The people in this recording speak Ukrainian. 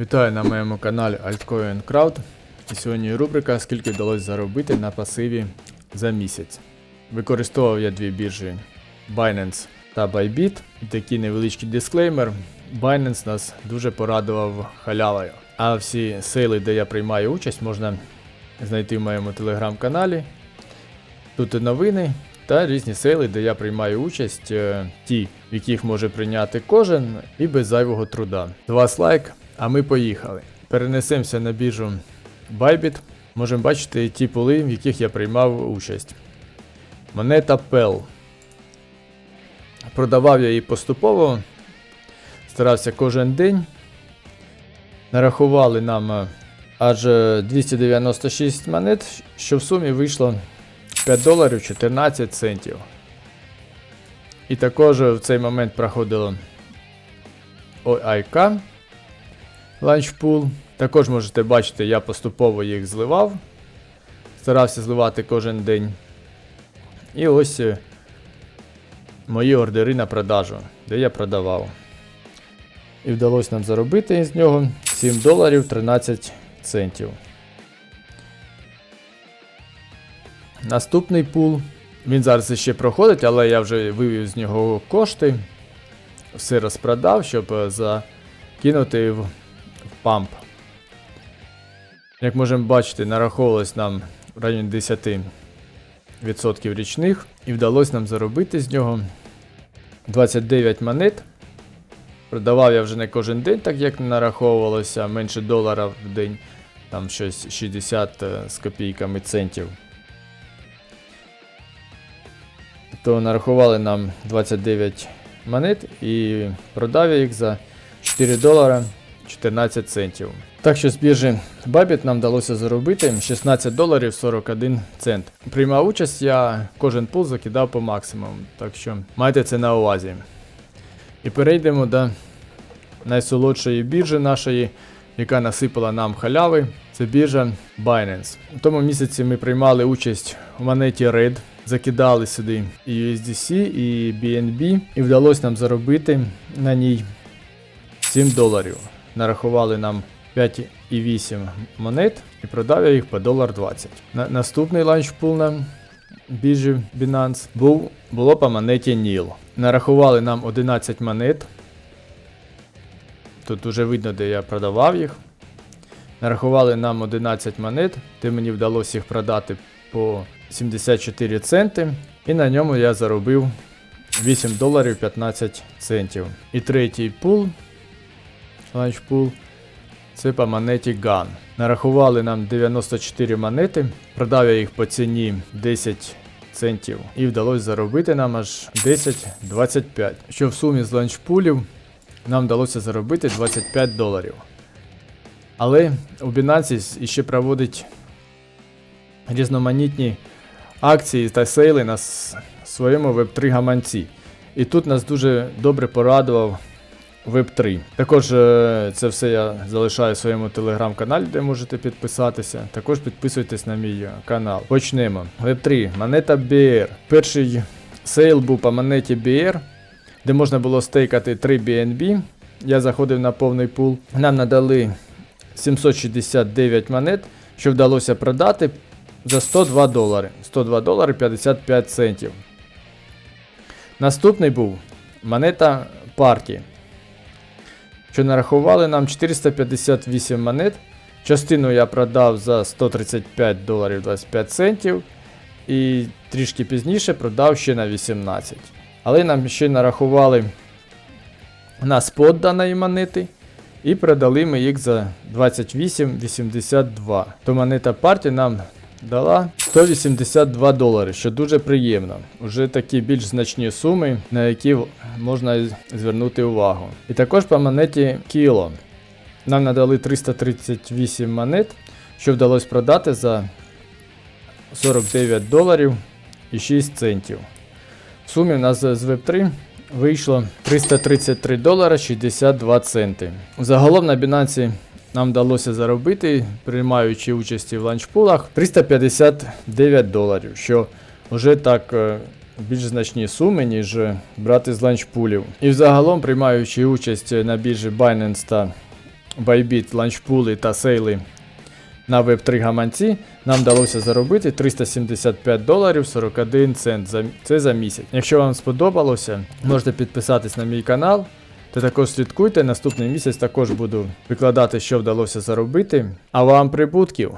Вітаю на моєму каналі Altcoin Crowd. І сьогодні рубрика Скільки вдалося заробити на пасиві за місяць. Використовував я дві біржі Binance та Bybit. І такий невеличкий дисклеймер. Binance нас дуже порадував халявою. А всі сейли, де я приймаю участь, можна знайти в моєму телеграм-каналі. Тут і новини та різні сейли, де я приймаю участь, е, ті, в яких може прийняти кожен, і без зайвого труда. З вас лайк, а ми поїхали. Перенесемося на біржу Bybit. Можемо бачити ті поли, в яких я приймав участь. Монета PEL. Продавав я її поступово, старався кожен день. Нарахували нам е, аж е, 296 монет, що в сумі вийшло 5 доларів 14 центів. І також в цей момент проходило OIK ланчпул. Також можете бачити, я поступово їх зливав. Старався зливати кожен день. І ось е, мої ордери на продажу, де я продавав. І вдалося нам заробити з нього 7 доларів 13 центів. Наступний пул. Він зараз ще проходить, але я вже вивів з нього кошти. Все розпродав, щоб е, закинути в, в памп. Як можемо бачити, нараховувалось нам в районі 10% річних, і вдалося нам заробити з нього 29 монет. Продавав я вже не кожен день, так як нараховувалося менше долара в день, там щось 60 е, з копійками центів. То нарахували нам 29 монет і продав я їх за 4 долара 14 центів. Так що з біржі Bybit нам вдалося заробити 16 доларів 41 цент. Приймав участь, я кожен пул закидав по максимуму, так що майте це на увазі. І перейдемо до найсолодшої біржі нашої, яка насипала нам халяви. Це біржа Binance. У тому місяці ми приймали участь у монеті RED, закидали сюди і USDC, і BNB, і вдалося нам заробити на ній 7 доларів. Нарахували нам 5,8 монет і продав я їх по долар 20. На, наступний ланчпул на біржі Binance був, було по монеті NIL. Нарахували нам 11 монет. Тут вже видно, де я продавав їх. Нарахували нам 11 монет, де мені вдалося їх продати по 74 центи. І на ньому я заробив 8 доларів 15 центів. І третій пул, ланчпул, це по монеті GAN. Нарахували нам 94 монети, продав я їх по ціні 10 центів. І вдалося заробити нам аж 10-25. Що в сумі з ланчпулів нам вдалося заробити 25 доларів. Але у Binance ще проводить різноманітні акції та сейли на своєму Web3 гаманці. І тут нас дуже добре порадував Web3. Також е, це все я залишаю в своєму телеграм-каналі, де можете підписатися. Також підписуйтесь на мій е, канал. Почнемо. Web3, монета BR. Перший сейл був по монеті BR, де можна було стейкати 3 BNB. Я заходив на повний пул. Нам надали 769 монет, що вдалося продати за 102 долари. 102 долари 55 центів. Наступний був монета Парті, що нарахували нам 458 монет. Частину я продав за 135 доларів 25 центів. І трішки пізніше продав ще на 18. Але нам ще нарахували на спот даної монети. І продали ми їх за 28,82. То монета партії нам дала 182 долари, що дуже приємно. Уже такі більш значні суми, на які можна звернути увагу. І також по монеті Kilo. Нам надали 338 монет, що вдалося продати за 49 доларів і 6 центів. В сумі у нас з Web3 вийшло 333 долара 62 центи. Загалом на Binance нам вдалося заробити, приймаючи участі в ланчпулах, 359 доларів, що вже так е, більш значні суми, ніж брати з ланчпулів. І взагалом, приймаючи участь на біржі Binance та Bybit, ланчпули та сейли на Web3 гаманці нам вдалося заробити 375 доларів 41 цент. Це за місяць. Якщо вам сподобалося, можете підписатись на мій канал. Та також слідкуйте, наступний місяць також буду викладати, що вдалося заробити. А вам прибутків!